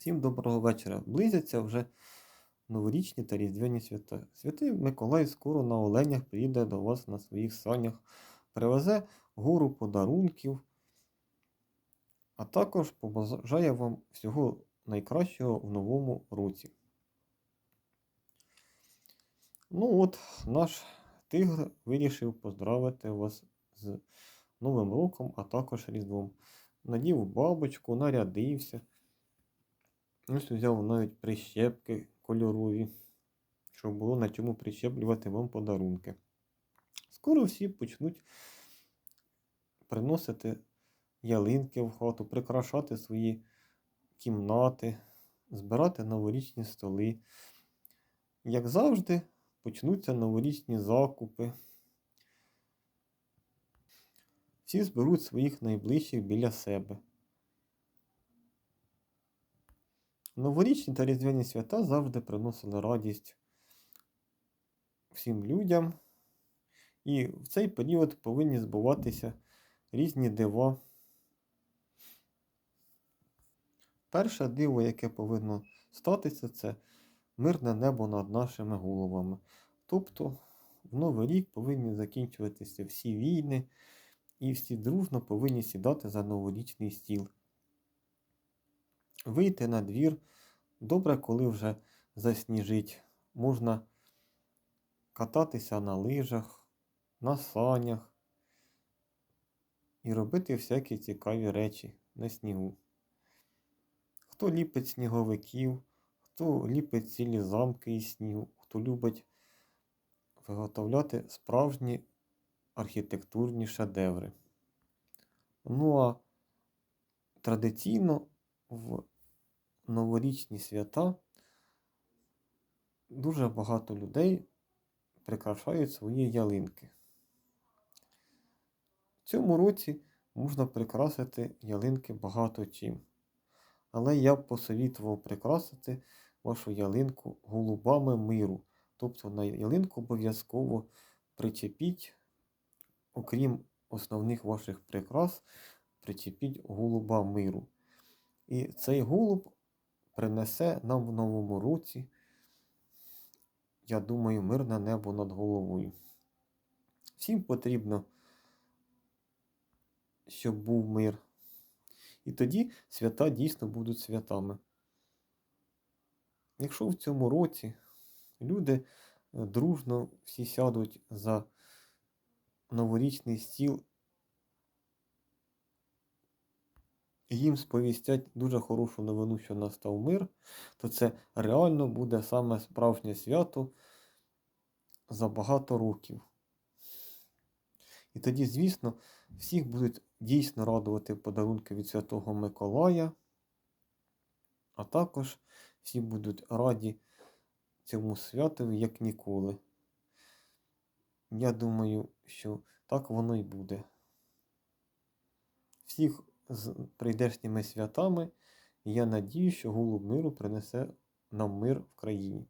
Всім доброго вечора. Близяться вже новорічні та різдвяні свята. Святий Миколай скоро на оленях приїде до вас на своїх санях, привезе гору подарунків, а також побажає вам всього найкращого в новому році. Ну от, наш тигр вирішив поздравити вас з Новим роком, а також Різдвом. Надів бабочку, нарядився. Ось взяв навіть прищепки кольорові, щоб було на чому прищеплювати вам подарунки. Скоро всі почнуть приносити ялинки в хату, прикрашати свої кімнати, збирати новорічні столи. Як завжди, почнуться новорічні закупи. Всі зберуть своїх найближчих біля себе. Новорічні та різдвяні свята завжди приносили радість всім людям, і в цей період повинні збуватися різні дива. Перше диво, яке повинно статися, це мирне небо над нашими головами. Тобто в Новий рік повинні закінчуватися всі війни, і всі дружно повинні сідати за новорічний стіл. Вийти на двір. Добре, коли вже засніжить. Можна кататися на лижах, на санях і робити всякі цікаві речі на снігу. Хто ліпить сніговиків, хто ліпить цілі замки із снігу, хто любить виготовляти справжні архітектурні шедеври. Ну а традиційно в новорічні свята дуже багато людей прикрашають свої ялинки. В цьому році можна прикрасити ялинки багато чим. Але я б посовітував прикрасити вашу ялинку голубами миру. Тобто на ялинку обов'язково причепіть, окрім основних ваших прикрас, причепіть голуба миру. І цей голуб принесе нам в новому році, я думаю, мирне небо над головою. Всім потрібно, щоб був мир. І тоді свята дійсно будуть святами. Якщо в цьому році люди е, дружно всі сядуть за новорічний стіл їм сповістять дуже хорошу новину, що настав мир, то це реально буде саме справжнє свято за багато років. І тоді, звісно, всіх будуть дійсно радувати подарунки від Святого Миколая, а також всі будуть раді цьому святові, як ніколи. Я думаю, що так воно й буде. Всіх з прийдешніми святами, і я надію, що голуб миру принесе нам мир в країні.